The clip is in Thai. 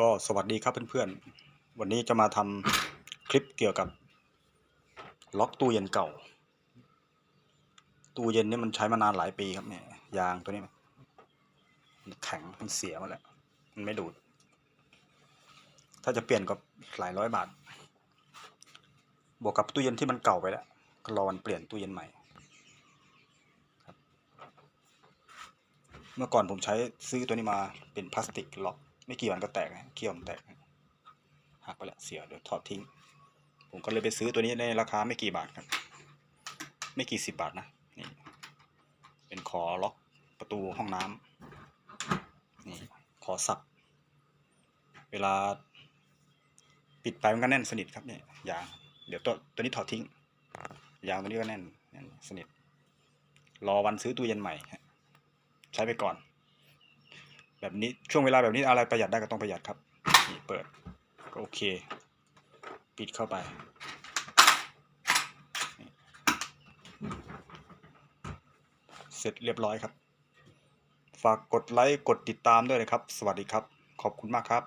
ก็สวัสดีครับเพื่อนๆ วันนี้จะมาทำคลิปเกี่ยวกับ ล็อกตู้เย็นเก่า ตู้เย็นนี่มันใช้มานานหลายปีครับเนี่ยยางตัวนี้มันแข็งมันเสียมาแล้ว มันไม่ดูด ถ้าจะเปลี่ยนก็หลายร้อยบาท บวกกับตู้เย็นที่มันเก่าไปแล้วก็รอวันเปลี่ยนตู้เย็นใหม่เมื่อก่อนผมใช้ซื้อตัวนี้มาเป็นพลาสติกล็อก ไม่กี่วันก็แตกนะเขี้ยวมันแตกนะหักไปล้วเสียเดี๋ยวถอดทิ้ง ผมก็เลยไปซื้อตัวนี้ในราคาไม่กี่บาทครับ ไม่กี่สิบบาทนะนี่เป็นขอล็อกประตูห้องน้ำนี่ขอสับ เวลา ปิดไปมันก็แน่นสนิทครับเนี่ยยางเดี๋ยวตัวตัวนี้ถอดทิ้ง ยางตัวนี้ก็แน่นแน่นสนิทรอวันซื้อตู้เย็นใหม่ใช้ไปก่อน แบบนี้ช่วงเวลาแบบนี้อะไรประหยัดได้ก็ต้องประหยัดครับนี่เปิดก็โอเค ปิดเข้าไป เสร็จเรียบร้อยครับ ฝากกดไลค์กดติดตามด้วยนะครับ สวัสดีครับ ขอบคุณมากครับ